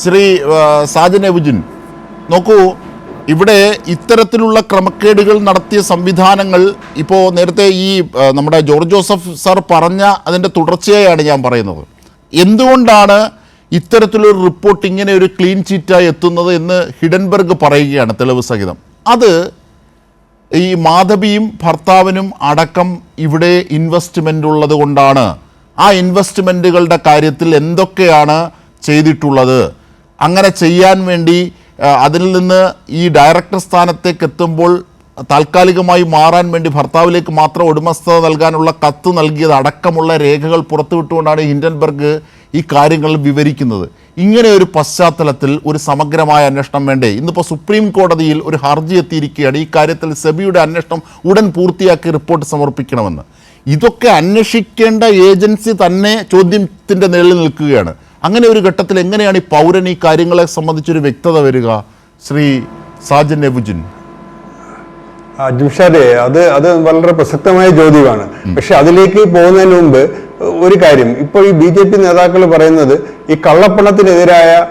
ശ്രീ സാജൻ എബുജിൻ നോക്കൂ ഇവിടെ ഇത്തരത്തിലുള്ള ക്രമക്കേടുകൾ നടത്തിയ സംവിധാനങ്ങൾ ഇപ്പോൾ നേരത്തെ ഈ നമ്മുടെ ജോർജ് ജോസഫ് സാർ പറഞ്ഞ അതിന്റെ തുടർച്ചയായാണ് ഞാൻ പറയുന്നത്. എന്തുകൊണ്ടാണ് ഇത്തരത്തിലൊരു റിപ്പോർട്ട് ഇങ്ങനെ ഒരു ക്ലീൻ ചീറ്റായി എത്തുന്നത് എന്ന് ഹിഡൻബർഗ് പറയുകയാണ് തെളിവ് സഹിതം. അത് ഈ മാധവിയും ഭർത്താവിനും അടക്കം ഇവിടെ ഇൻവെസ്റ്റ്മെന്റ് ഉള്ളത് കൊണ്ടാണ്. ആ ഇൻവെസ്റ്റ്മെന്റുകളുടെ കാര്യത്തിൽ എന്തൊക്കെയാണ് ചെയ്തിട്ടുള്ളത്? അങ്ങനെ ചെയ്യാൻ വേണ്ടി അതിൽ നിന്ന് ഈ ഡയറക്ടർ സ്ഥാനത്തേക്ക് എത്തുമ്പോൾ താൽക്കാലികമായി മാറാൻ വേണ്ടി ഭർത്താവിലേക്ക് മാത്രം ഉടമസ്ഥത നൽകാനുള്ള കത്ത് നൽകിയത് അടക്കമുള്ള രേഖകൾ പുറത്തുവിട്ടുകൊണ്ടാണ് ഹിൻഡൻബർഗ് ഈ കാര്യങ്ങൾ വിവരിക്കുന്നത്. ഇങ്ങനെ ഒരു പശ്ചാത്തലത്തിൽ ഒരു സമഗ്രമായ അന്വേഷണം വേണ്ടേ? ഇന്നിപ്പോൾ സുപ്രീം കോടതിയിൽ ഒരു ഹർജി എത്തിയിരിക്കുകയാണ്. ഈ കാര്യത്തിൽ സെബിയുടെ അന്വേഷണം ഉടൻ പൂർത്തിയാക്കി റിപ്പോർട്ട് സമർപ്പിക്കണമെന്ന്. ഇതൊക്കെ അന്വേഷിക്കേണ്ട ഏജൻസി തന്നെ ചോദ്യത്തിന്റെ നിഴലിൽ നിൽക്കുകയാണ്. അങ്ങനെ ഒരു ഘട്ടത്തിൽ എങ്ങനെയാണ് ഈ പൗരൻ ഈ കാര്യങ്ങളെ സംബന്ധിച്ചൊരു വ്യക്തത വരിക? ശ്രീ സാജൻ നെബുജിൻ ജിംഷാദെ അത് അത് വളരെ പ്രസക്തമായ ചോദ്യമാണ്. പക്ഷെ അതിലേക്ക് പോകുന്നതിന് മുമ്പ് ഒരു കാര്യം. ഇപ്പോൾ ഈ ബി ജെ പി നേതാക്കൾ പറയുന്നത് ഈ കള്ളപ്പണത്തിനെതിരായ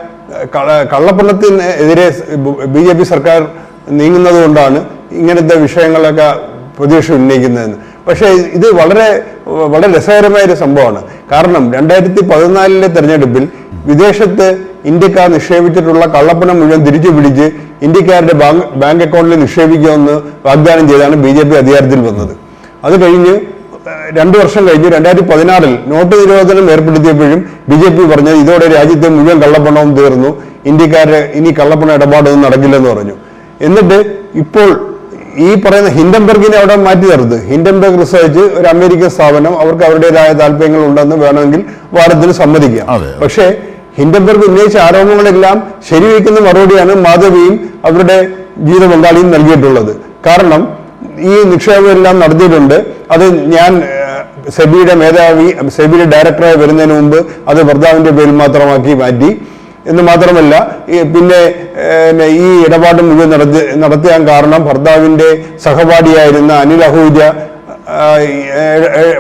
കള- കള്ളപ്പണത്തിനെതിരെ ബി ജെ പി സർക്കാർ നീങ്ങുന്നത് കൊണ്ടാണ് ഇങ്ങനത്തെ വിഷയങ്ങളൊക്കെ പ്രതീക്ഷ ഉന്നയിക്കുന്നതെന്ന്. പക്ഷേ ഇത് വളരെ വളരെ രസകരമായ ഒരു സംഭവമാണ്. കാരണം രണ്ടായിരത്തി പതിനാലിലെ തെരഞ്ഞെടുപ്പിൽ വിദേശത്ത് ഇന്ത്യക്കാർ നിക്ഷേപിച്ചിട്ടുള്ള കള്ളപ്പണം മുഴുവൻ തിരിച്ചു പിടിച്ച് ഇന്ത്യക്കാരുടെ ബാങ്ക് ബാങ്ക് അക്കൗണ്ടിൽ നിക്ഷേപിക്കുമെന്ന് വാഗ്ദാനം ചെയ്താണ് ബി ജെ പി അധികാരത്തിൽ വന്നത്. അത് കഴിഞ്ഞ് രണ്ടു വർഷം കഴിഞ്ഞ് രണ്ടായിരത്തി പതിനാറിൽ നോട്ട് നിരോധനം ഏർപ്പെടുത്തിയപ്പോഴും ബി ജെ പി പറഞ്ഞത് ഇതോടെ രാജ്യത്തെ മുഴുവൻ കള്ളപ്പണവും തീർന്നു ഇന്ത്യക്കാരെ ഇനി കള്ളപ്പണ ഇടപാടൊന്നും നടക്കില്ലെന്ന് പറഞ്ഞു. എന്നിട്ട് ഇപ്പോൾ ഈ പറയുന്ന ഹിൻഡംബർഗിനെ അവിടെ മാറ്റി നിർത്ത്. ഹിൻഡംബർഗ് റിസർച്ച് ഒരു അമേരിക്കൻ സ്ഥാപനം അവർക്ക് അവരുടേതായ താല്പര്യങ്ങൾ ഉണ്ടെന്ന് വേണമെങ്കിൽ വാദത്തിന് സമ്മതിക്കാം. പക്ഷേ ഹിൻഡംബർഗ് ഉന്നയിച്ച ആരോപണങ്ങളെല്ലാം ശരിവെക്കുന്ന മറുപടിയാണ് മാധവിയും അവരുടെ ജീവിത പങ്കാളിയും നൽകിയിട്ടുള്ളത്. കാരണം ഈ നിക്ഷേപമെല്ലാം നടത്തിയിട്ടുണ്ട്. അത് ഞാൻ സെബിയുടെ മേധാവി സെബിയുടെ ഡയറക്ടറായി വരുന്നതിന് മുമ്പ് അത് ഭർത്താവിന്റെ പേരിൽ മാത്രമാക്കി മാറ്റി. എന്ന് മാത്രമല്ല പിന്നെ ഈ ഇടപാട് മുഴുവൻ നടത്തി നടത്തിയാൻ കാരണം ഭർത്താവിന്റെ സഹപാഠിയായിരുന്ന അനിൽ അഹൂജ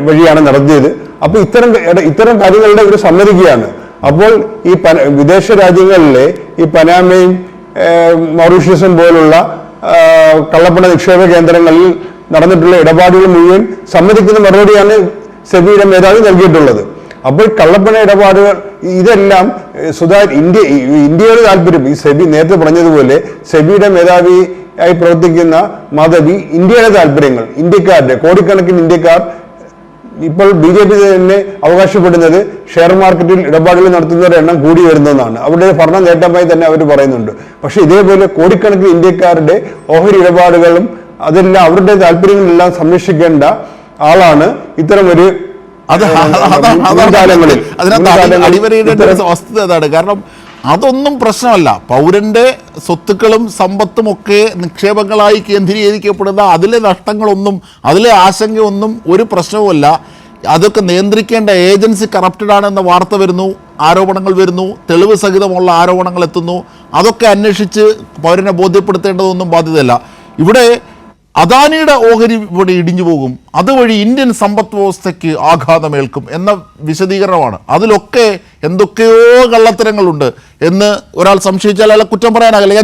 വഴിയാണ് നടത്തിയത്. അപ്പോൾ ഇത്തരം ഇത്തരം കാര്യങ്ങളുടെ ഒരു സമ്മതിക്കുകയാണ്. അപ്പോൾ ഈ പന വിദേശ രാജ്യങ്ങളിലെ ഈ പനാമയും മൗറീഷ്യസും പോലുള്ള കള്ളപ്പണ നിക്ഷേപ കേന്ദ്രങ്ങളിൽ നടന്നിട്ടുള്ള ഇടപാടുകൾ മുഴുവൻ സമ്മതിക്കുന്ന മറുപടിയാണ് സെബിയുടെ മേധാവി നൽകിയിട്ടുള്ളത്. അപ്പോൾ കള്ളപ്പണ ഇടപാടുകൾ ഇതെല്ലാം സുധാ ഇന്ത്യ ഇന്ത്യയുടെ താല്പര്യം ഈ സെബി നേരത്തെ പറഞ്ഞതുപോലെ സെബിയുടെ മേധാവി ആയി പ്രവർത്തിക്കുന്ന മാധവി ഇന്ത്യയുടെ താല്പര്യങ്ങൾ ഇന്ത്യക്കാരുടെ കോടിക്കണക്കിന് ഇന്ത്യക്കാർ ഇപ്പോൾ ബി ജെ പി തന്നെ അവകാശപ്പെടുന്നത് ഷെയർ മാർക്കറ്റിൽ ഇടപാടുകൾ നടത്തുന്നവരുടെ എണ്ണം കൂടി വരുന്നതെന്നാണ് അവരുടെ ഭരണ നേട്ടമായി തന്നെ അവർ പറയുന്നുണ്ട്. പക്ഷെ ഇതേപോലെ കോടിക്കണക്കിന് ഇന്ത്യക്കാരുടെ ഓഹരി ഇടപാടുകളും അതെല്ലാം അവരുടെ താല്പര്യങ്ങളെല്ലാം സംരക്ഷിക്കേണ്ട ആളാണ് ഇത്തരം ഒരു അത് മുൻകാലങ്ങളിൽ അതിനകത്ത് അടിവരയിടേണ്ട വസ്തുത അതാണ്. കാരണം അതൊന്നും പ്രശ്നമല്ല. പൗരന്റെ സ്വത്തുക്കളും സമ്പത്തും ഒക്കെ നിക്ഷേപങ്ങളായി കേന്ദ്രീകരിക്കപ്പെടുന്ന അതിലെ നഷ്ടങ്ങളൊന്നും അതിലെ ആശങ്കയൊന്നും ഒരു പ്രശ്നവുമല്ല. അതൊക്കെ നിയന്ത്രിക്കേണ്ട ഏജൻസി കറപ്റ്റഡ് ആണെന്ന വാർത്ത വരുന്നു ആരോപണങ്ങൾ വരുന്നു തെളിവ് സഹിതമുള്ള ആരോപണങ്ങൾ എത്തുന്നു. അതൊക്കെ അന്വേഷിച്ച് പൗരനെ ബോധ്യപ്പെടുത്തേണ്ടതൊന്നും ബാധ്യതയല്ല. ഇവിടെ അദാനിയുടെ ഓഹരി ഇവിടെ ഇടിഞ്ഞു പോകും. അതുവഴി ഇന്ത്യൻ സമ്പദ് വ്യവസ്ഥയ്ക്ക് ആഘാതമേൽക്കും എന്ന വിശദീകരണമാണ്. അതിലൊക്കെ എന്തൊക്കെയോ കള്ളത്തരങ്ങളുണ്ട് എന്ന് ഒരാൾ സംശയിച്ചാൽ അയാളെ കുറ്റം പറയാനാകില്ല.